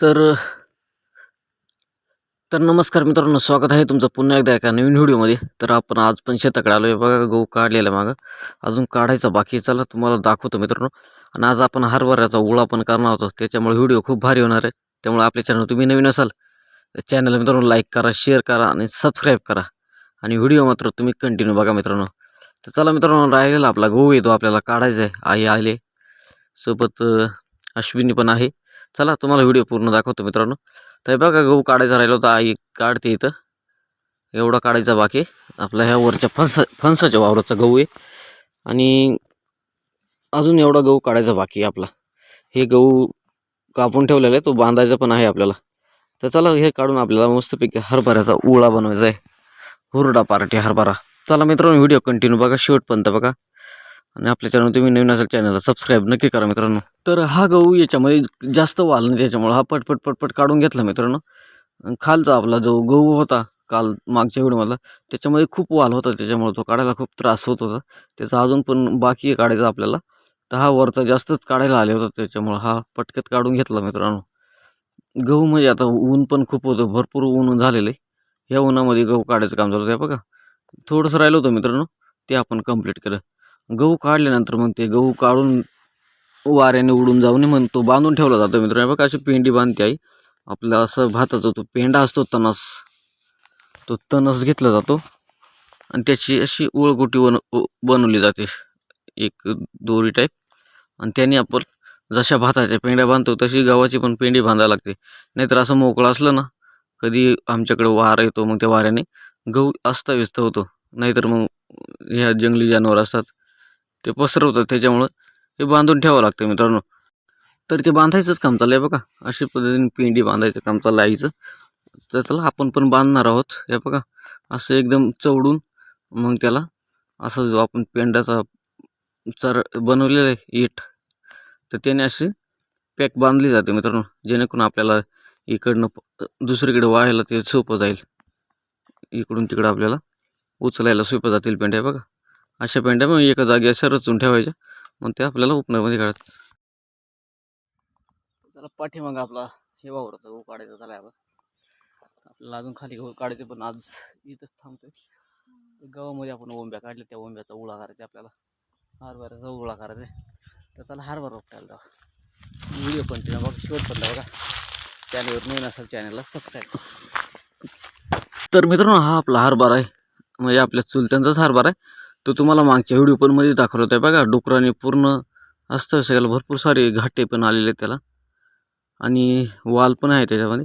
तर तर नमस्कार मित्रांनो स्वागत आहे तुमचं पुन्हा एकदा एका नवीन व्हिडिओमध्ये. तर आपण आज पण शेताकडे आलो आहे बघा गहू काढलेला मागं. अजून काढायचा बाकी चला तुम्हाला दाखवतो मित्रांनो. आणि आज आपण हरभऱ्याचा ओळा पण करणार होतो त्याच्यामुळे व्हिडिओ खूप भारी होणार आहे. त्यामुळे आपल्या चॅनल तुम्ही नवीन असाल तर चॅनल मित्रांनो लाईक करा शेअर करा आणि सबस्क्राईब करा. आणि व्हिडिओ मात्र तुम्ही कंटिन्यू बघा मित्रांनो. तर चला मित्रांनो राहिलेला आपला गहू येतो आपल्याला काढायचा आहे. आई आले. सोबत अश्विनी पण आहे. चला तुम्हाला व्हिडिओ पूर्ण दाखवतो मित्रांनो. तर बघा गहू काढायचा राहिलो तर आई काढते इथं. एवढा काढायचा बाकी आपला ह्या वरच्या फणसा फणसाच्या वावराचा गहू आहे. आणि अजून एवढा गहू काढायचा बाकी आहे आपला. हे गहू कापून ठेवलेला आहे तो बांधायचा पण आहे आपल्याला. तर चला हे काढून आपल्याला मस्तपैकी हरभऱ्याचा उळा बनवायचा आहे. हुरडा पार्टी हरभरा. चला मित्रांनो व्हिडिओ कंटिन्यू बघा शेवटपर्यंत बघा. आणि आपल्या चॅनल तुम्ही नवीन असेल चॅनलला सबस्क्राईब नक्की करा मित्रांनो. तर हा गहू याच्यामध्ये जास्त वाल नाही त्याच्यामुळे हा पटपट पटपट काढून घेतला मित्रांनो. खालचा आपला जो गहू होता काल मागच्या व्हिडिओमधला त्याच्यामध्ये खूप वाल होता त्याच्यामुळे तो काढायला खूप त्रास होत होता. त्याचा अजून पण बाकी आहे काढायचा आपल्याला. तर हा वरचा जास्तच काढायला आले होता त्याच्यामुळं हा पटकत काढून घेतला मित्रांनो. गहू म्हणजे आता ऊन पण खूप होतं भरपूर ऊन झालेलं आहे. ह्या उन्हामध्ये गहू काढायचं काम झालं होतं बघा. थोडंसं राहिलं होतं मित्रांनो ते आपण कंप्लीट केलं. गहू काढल्यानंतर मग ते गहू काढून वाऱ्याने उडून जाऊ नये म्हणून तो बांधून ठेवला जातो मित्रांनो. बघा अशी पेंडी बांधते आई. आपला असं भाताचा तो पेंडा असतो तणस तो तणस घेतला जातो. आणि त्याची अशी ओळगोटी बन बनवली जाते. एक दोरी टाईप आणि त्याने आपण जशा भाताच्या पेंड्या बांधतो तशी गव्हाची पण पेंडी बांधायला लागते. नाहीतर असं मोकळं असलं ना कधी आमच्याकडे वारा येतो मग त्या वाऱ्याने गहू अस्ताव्यस्त होतो. नाहीतर मग ह्या जंगली जनावर असतात ते पसरवतात त्याच्यामुळं हे बांधून ठेवावं लागतं मित्रांनो. तर ते बांधायचंच काम चाललं आहे बघा. अशा पद्धतीने पेंडी बांधायचं काम चाललं आहे आईचं. तर चला आपण पण बांधणार आहोत. हे बघा असं एकदम चवडून मग त्याला असं जो आपण पेंड्याचा चर बनवलेलं आहे इठ तर त्याने अशी पॅक बांधली जाते मित्रांनो जेणेकरून आपल्याला इकडनं दुसरीकडे वाहायला ते सोपं जाईल. इकडून तिकडं आपल्याला उचलायला सोपं जातील पेंड्या बघा. अशा पेंड्या मग एका जागी अशा रचून ठेवायच्या. मग ते आपल्याला उपनरमध्ये काढत चला पाठीमाग आपला हे वावराचा गहू काढायचा झाला आपण आपल्याला अजून खाली गहू काढायचे पण आज इथंच थांबतोय. गावामध्ये आपण ओंब्या काढल्या त्या ओंब्याचा उळा करायचा आपल्याला. हरभऱ्याचा उळा करायचा. तर चला हरभरा उपटायला जाऊ. व्हिडिओ कंटिन्यू बघा शेवटपर्यंत बघा. चॅनलवर नवीन असेल चॅनलला सबस्क्राईब तर मित्रांनो हा आपला हरभरा आहे. म्हणजे आपल्या चुलत्यांचाच हरभरा आहे. तो तुम्हाला मागच्या व्हिडिओ पण मध्ये दाखवला होता बघा. डुकराने पूर्ण असतं सगळ्याला भरपूर सारे घाटे पण आलेले आहेत त्याला. आणि वाल पण आहे त्याच्यामध्ये.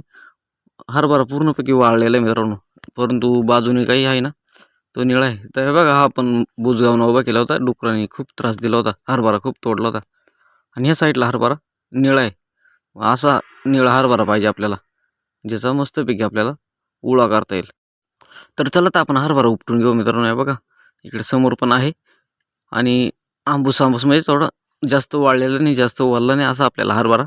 हरभरा पूर्णपैकी वाळलेला आहे मित्रांनो. परंतु बाजूने काही आहे ना तो निळा आहे. तर बघा हा आपण बुजगावून उभा केला होता. डुकराने खूप त्रास दिला होता. हरभरा खूप तोडला होता. आणि ह्या साईडला हरभरा निळा आहे. असा निळा हरभरा पाहिजे आपल्याला. ज्याचा मस्तपैकी आपल्याला उळा करता येईल. तर चला तर आपण हरभरा उपटून घेऊ मित्रांनो. आहे बघा. इकडे समोर पण आहे. आणि आंबूस आंबूस म्हणजे थोडं जास्त वाळलेलं नाही जास्त वाळलं नाही असं आपल्याला हरभरा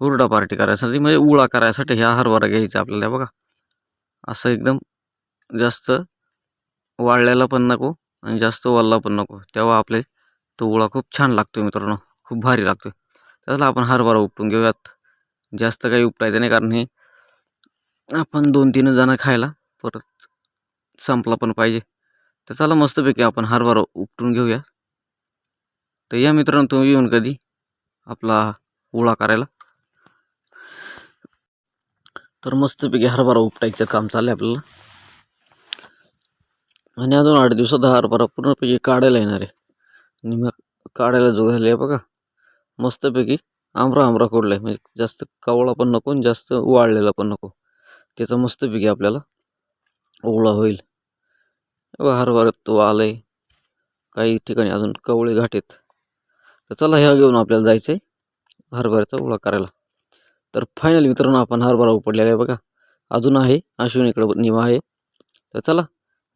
हुरडा पार्टी करायसाठी म्हणजे उळा करायसाठी ह्या हरभरा घ्यायचा आपल्याला बघा. असं एकदम जास्त वाळलेला पण नको आणि जास्त वाळला पण नको. तेव्हा आपले तो उळा खूप छान लागतो मित्रांनो खूप भारी लागतो त्याला आपण हरभरा उपटून घेऊयात. जास्त काही उपटायचं नाही कारण हे आपण दोन तीन जणं खायला परत संपला पण पाहिजे. तर चला मस्तपैकी आपण हरभरा उपटून घेऊया. तर या मित्रांनो तुम्ही येऊन कधी आपला ओळा करायला. तर मस्तपैकी हरभरा उपटायचं काम चाललं आहे आपल्याला. आणि अजून आठ दिवसात हा हरभरा पूर्णपैकी काढायला येणार आहे. आणि मग काढायला जो झाले आहे बघा मस्तपैकी आमरा आमरा कोडला आहे म्हणजे जास्त कवळा पण नको आणि जास्त वाळलेला पण नको. त्याचा मस्तपैकी आपल्याला ओळा होईल. बघा हरभऱ्यात तो आलाय. काही ठिकाणी अजून कवळे घाट आहेत. तर चला ह्या घेऊन आपल्याला जायचं आहे हरभऱ्याचा ओळा करायला. तर फायनल मित्रांनो आपण हरभरा उपडलेला आहे बघा. अजून आहे अश्विनीकडं निवा आहे. तर चला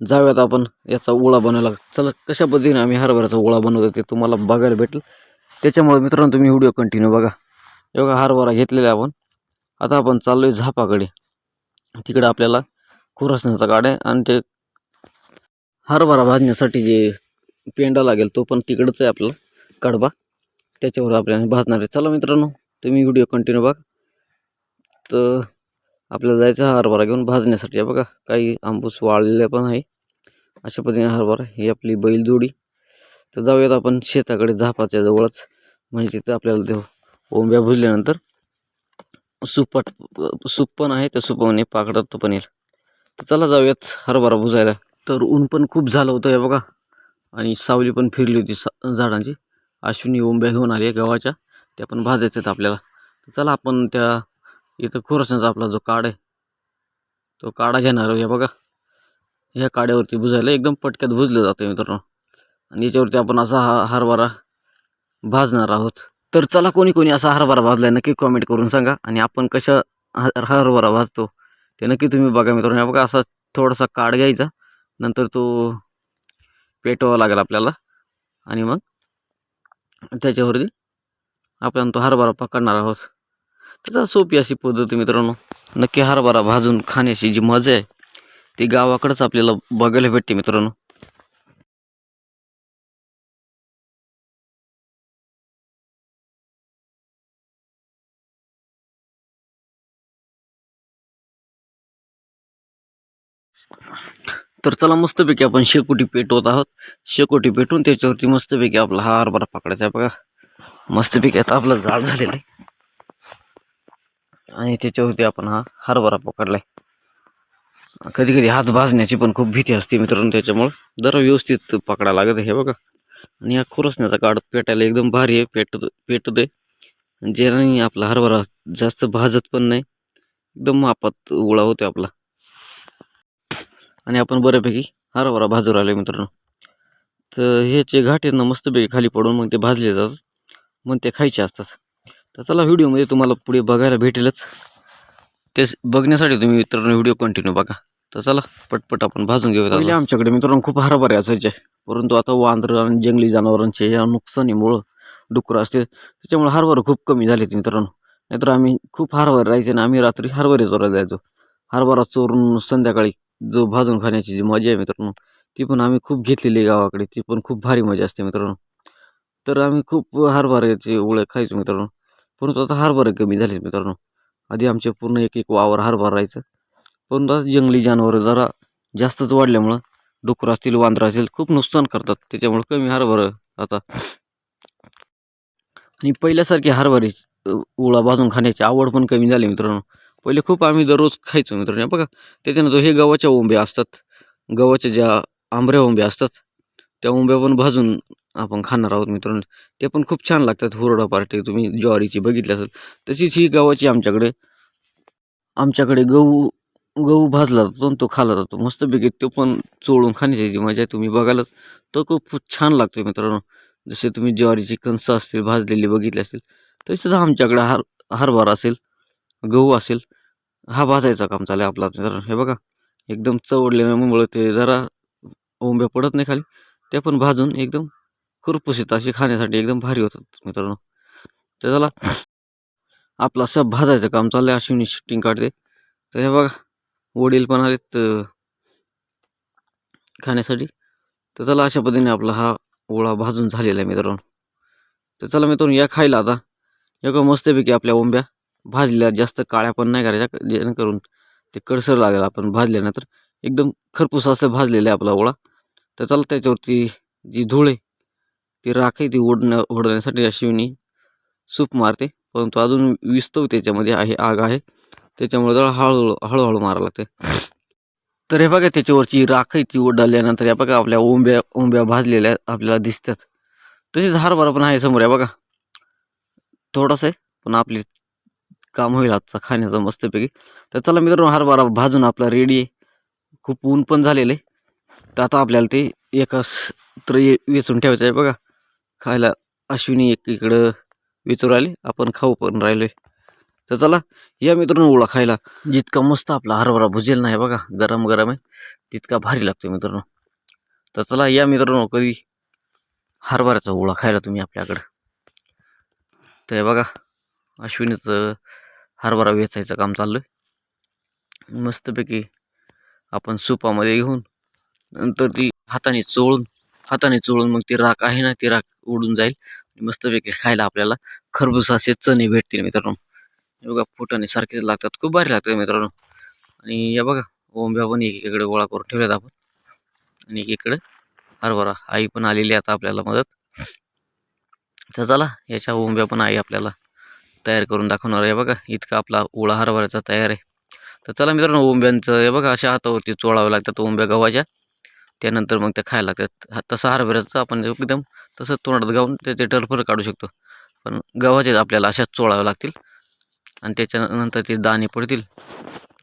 जाऊयात आपण. याचा ओळा बनवायला. चला कशा पद्धतीने आम्ही हरभऱ्याचा ओळा बनवतो ते तुम्हाला बघायला भेटेल. त्याच्यामुळे मित्रांनो तुम्ही व्हिडिओ कंटिन्यू बघा. एवढा हरभरा घेतलेला आहे आपण. आता आपण चाललो आहे झापाकडे. तिकडे आपल्याला खुरसण्याचा गाड्या आणि ते हरभरा भाजण्यासाठी जे पेंडा लागेल तो पण तिकडंच आहे आपला कडबा. त्याच्यावर आपल्याला भाजणार आहे. चला मित्रांनो तुम्ही व्हिडिओ कंटिन्यू बघा. तर आपल्याला जायचं हरभरा घेऊन भाजण्यासाठी. बघा काही आंबूस वाळलेले पण आहे. अशा पद्धतीने हरभरा ही आपली बैलजोडी तर जाऊयात आपण शेताकडे झापाच्या जवळच. म्हणजे तिथं आपल्याला ते ओंब्या भुजल्यानंतर सुपट सूप पण आहे. त्या सुपाने पाकडत पण येईल. तर चला जाऊयात हरभरा भुजायला. तर ऊन पण खूप झालं होतं हे बघा. आणि सावली पण फिरली होती सा झाडांची. अश्विनी ओंब्या घेऊन आली गव्हाच्या. त्या पण भाजायच्या आहेत आपल्याला. तर चला आपण त्या इथं खुरसण्याचा आपला जो काड आहे तो काढा घेणार आहे बघा. ह्या काड्यावरती भुजायला एकदम पटक्यात भुजलं जातं मित्रांनो. आणि याच्यावरती आपण असा हा हरभरा भाजणार आहोत. तर चला कोणी कोणी असा हरभरा भाजलाय नक्की कॉमेंट करून सांगा. आणि आपण कशा हरभरा भाजतो ते नक्की तुम्ही बघा मित्रांनो. बघा असा थोडासा काड घ्यायचा. नंतर तो पेटवावा लागेल आपल्याला. आणि मग त्याच्यावरती आपण तो हरभरा पकडणार आहोत. त्याचा सोपी अशी पद्धत आहे मित्रांनो. नक्की हरभरा भाजून खाण्याची जी मजा आहे ती गावाकडंच आपल्याला बघायला भेटते मित्रांनो. तर चला मस्तपैकी आपण शेकोटी पेटवत आहोत. शेकोटी पेटून त्याच्यावरती मस्तपैकी आपला हा हरभरा पकडायचा आहे बघा. मस्तपैकी आता आपलं जाळ झालेलं आहे. आणि त्याच्यावरती आपण हा हरभरा पकडलाय. कधी कधी हात भाजण्याची पण खूप भीती असते मित्रांनो त्याच्यामुळं. जरा व्यवस्थित पकडा लागत हे बघा. आणि हा खुरसण्याचा काढ पेटायला एकदम भारी आहे पेटत पेटत आहे ज्याने आपला हरभरा जास्त भाजत पण नाही एकदम मापात उळा होतो आपला. आणि आपण बऱ्यापैकी हरभरा भाजू राहिलो मित्रांनो. तर ह्याचे घाटेनं मस्तपैकी खाली पडून मग ते भाजले जातात. मग ते खायचे असतात. तर चला व्हिडिओमध्ये तुम्हाला पुढे बघायला भेटेलच. ते बघण्यासाठी तुम्ही मित्रांनो व्हिडिओ कंटिन्यू बघा. तर चला पटपट आपण भाजून घेऊया पहिले आमच्याकडे मित्रांनो खूप हरभरे असायचे. परंतु आता वांद्र आणि जंगली जनावरांचे या नुकसानीमुळं डुकरं असते. त्याच्यामुळे हरभरं खूप कमी झालेत मित्रांनो. नाहीतर आम्ही खूप हरभरे राहायचे ना आम्ही रात्री हरभरे चोरायला जायचो. हरभरा चोरून संध्याकाळी जो भाजून खाण्याची जी मजा आहे मित्रांनो ती पण आम्ही खूप घेतलेली आहे गावाकडे. ती पण खूप भारी मजा असते मित्रांनो. तर आम्ही खूप हरभऱ्याची ओळे खायचो मित्रांनो. परंतु आता हरभरे कमी झालेच मित्रांनो. आधी आमचे पूर्ण एक एक वावर हरभरा राहायचं. परंतु आता जंगली जनावरं जरा जास्तच वाढल्यामुळं डुकरं असतील वांदरं असतील खूप नुकसान करतात. त्याच्यामुळं कमी हरभरं आता. आणि पहिल्यासारखी हरभरी ओळा भाजून खाण्याची आवड पण कमी झाली मित्रांनो. पहिले खूप आम्ही दररोज खायचो मित्रांनो. बघा त्याच्यानंतर हे गव्हाच्या ओंब्या असतात. गव्हाच्या ज्या आंबऱ्या ओंब्या असतात त्या ओंब्या पण भाजून आपण खाणार आहोत मित्रांनो. ते पण खूप छान लागतात हुरडा पार्टी. तुम्ही ज्वारीची बघितली असेल तशीच ही गव्हाची आमच्याकडे आमच्याकडे गहू गहू भाजला जातो तो खाला जातो. मस्तपैकी तो पण चोळून खाण्याची जी मजा आहे. तुम्ही बघालच तो खूप छान लागतो मित्रांनो. जसे तुम्ही ज्वारीची कणसं असतील भाजलेली बघितली असतील तसेच आमच्याकडे हर हरभरा असेल गहू असेल हा भाजायचा काम चालेल आपला मित्रांनो हे बघा एकदम चवडल्यामुळे ते जरा ओंब्या पडत नाही खाली. ते पण भाजून एकदम कुरपुसीत अशी खाण्यासाठी एकदम भारी होतात मित्रांनो. तर चला आपलं असं भाजायचं काम चाललंय. अश्विनी शूटिंग काढते. तर हे बघा वडील पण आलेत खाण्यासाठी. तर चला अशा पद्धतीने आपला हा ओळा भाजून झालेला आहे मित्रांनो. तर चला मित्रांनो या खायला आता. एका का मस्तपैकी आपल्या ओंब्या भाजल्या जास्त काळ्या पण नाही करायच्या जेणेकरून ते कडसर लागेल आपण भाजल्यानंतर. एकदम खरपूस असं भाजलेलं आहे आपला ओळा. तर चला त्याच्यावरती जी धूळ आहे ती राख आहे ती ओढण्या ओढण्यासाठी अश्विनी सूप मारते. परंतु अजून विस्तव त्याच्यामध्ये आहे आग आहे. त्याच्यामुळे जरा हळूहळू हळूहळू मारावं लागते. तर हे बघा त्याच्यावरची राख आहे ती ओढल्यानंतर हे बघा आपल्या ओंब्या ओंब्या भाजलेल्या आपल्याला दिसतात. तसेच हरभरा पण आहे समोर आहे बघा. थोडासा आहे पण आपली काम होईल आजचा खाण्याचा मस्तपैकी. तर चला मित्रांनो हरभरा भाजून आपला रेडी आहे. खूप ऊन पण झालेलं आहे. तर आता आपल्याला ते एका तर वेचून ठेवायचं आहे बघा. खायला अश्विनी एक इकडं विचारू आली आपण खाऊ पण राहिलोय. तर चला या मित्रांनो ओळा खायला. जितका मस्त आपला हरभरा भुजेल नाही बघा गरम गरम आहे. तितका भारी लागतो मित्रांनो. तर चला या मित्रांनो कधी हरभऱ्याचा ओळा खायला तुम्ही आपल्याकडं. तर हे बघा अश्विनीचं हरभरा वेचायचं काम चाललं आहे मस्तपैकी आपण सुपामध्ये घेऊन नंतर ती हाताने चोळून हाताने चोळून मग ती राख आहे ना ती राख उडून जाईल. मस्तपैकी खायला आपल्याला खरबूस असे चणे भेटतील मित्रांनो. हे बघा फुटाने सारखेच लागतात. खूप भारी लागतात मित्रांनो. आणि या बघा ओंब्या पण एकीकडे गोळा करून ठेवल्यात आपण. आणि एकीकडे हरभरा आई पण आलेली आता आपल्याला मदत. तर चला याच्या ओंब्या पण आई आपल्याला तयार करून दाखवणार आहे. बघा इतका आपला ओळा हरभऱ्याचा तयार आहे. तर चला मित्रांनो ओंब्यांचं हे बघा अशा हातावरती चोळावं लागतात ओंब्या गव्हाच्या. त्यानंतर मग त्या खायला लागतात. तसं हरभऱ्याचं आपण एकदम तसं तोंडात गाऊन त्याचे टरफर काढू शकतो. पण गव्हाचे आपल्याला अशाच चोळावं लागतील. आणि त्याच्यानंतर ते दाणे पडतील.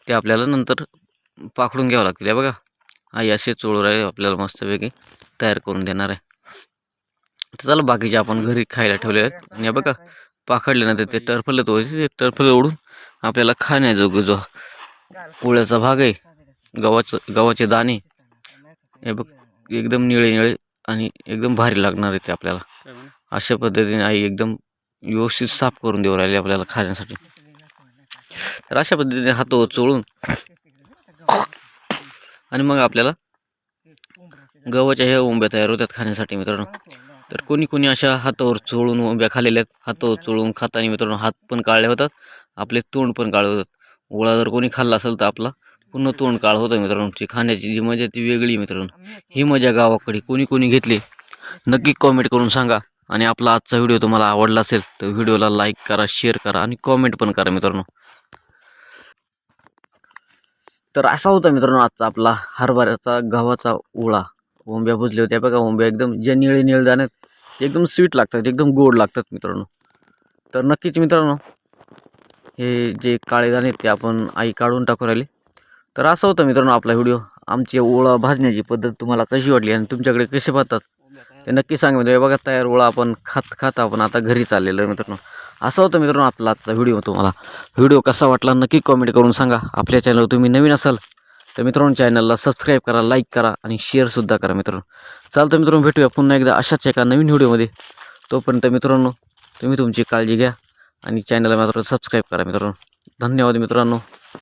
ते आपल्याला नंतर पाखडून घ्यावं लागतील. या बघा आई असे चोळूर आहे आपल्याला मस्तपैकी तयार करून देणार आहे. तर चला बाकीचे आपण घरी खायला ठेवले आहेत. आणि बघा पाखडल्यानंतर ते टरफल तो ते टरफल ओढून आपल्याला खाण्याजोगं जो पोळ्याचा भाग आहे गव्हाचं गव्हाचे दाणे हे बघ एकदम निळे निळे आणि एकदम भारी लागणार आहे ते आपल्याला. अशा पद्धतीने आई एकदम व्यवस्थित साफ करून देऊ राहिली आपल्याला खाण्यासाठी. तर अशा पद्धतीने हातावर चोळून आणि मग आपल्याला गव्हाच्या ह्या ओंब्या तयार होतात खाण्यासाठी मित्रांनो. तर कोणी कोणी अशा हातावर चोळून खाल्लेल्या आहेत. हातावर चोळून खाताना मित्रांनो हात पण काळले होतात. आपले तोंड पण काळे होतात. ओळा जर कोणी खाल्ला असेल तर आपला पूर्ण तोंड काळ होतं मित्रांनो. ती खाण्याची जी मजा ती वेगळी मित्रांनो. ही मजा गावाकडे कोणी कोणी घेतली? नक्की कॉमेंट करून सांगा. आणि आपला आजचा व्हिडिओ तुम्हाला आवडला असेल तर व्हिडिओला लाईक करा शेअर करा आणि कॉमेंट पण करा मित्रांनो. तर असा होता मित्रांनो आजचा आपला हरभऱ्याचा गव्हाचा ओळा. ओंब्या भुजल्या होत्या. बघा ओंब्या एकदम जे निळे निळ दाणे आहेत, एकदम स्वीट लागतात एकदम गोड लागतात मित्रांनो. तर नक्कीच मित्रांनो हे जे काळे दाणे आहेत ते आपण आई काढून टाकू राहिली. तर असं होतं मित्रांनो आपला व्हिडिओ. आमची ओळा भाजण्याची पद्धत तुम्हाला कशी वाटली आणि तुमच्याकडे कसे पाहतात ते नक्की सांगा मित्रांनो. बघा तयार ओळा आपण खात खात आपण आता घरी चाललेलो आहे मित्रांनो. असं होतं मित्रांनो आपला आजचा व्हिडिओ तुम्हाला. व्हिडिओ कसा वाटला नक्की कॉमेंट करून सांगा. आपल्या चॅनलवर तुम्ही नवीन असाल तर मित्रांनो चॅनलला सबस्क्राईब करा लाईक करा आणि शेअरसुद्धा करा मित्रांनो. चालतं मित्रांनो भेटूया पुन्हा एकदा अशाच एका नवीन व्हिडिओमध्ये तोपर्यंत मित्रांनो तुम्ही तुमची काळजी घ्या आणि चॅनलला मात्र सबस्क्राईब करा मित्रांनो. धन्यवाद मित्रांनो.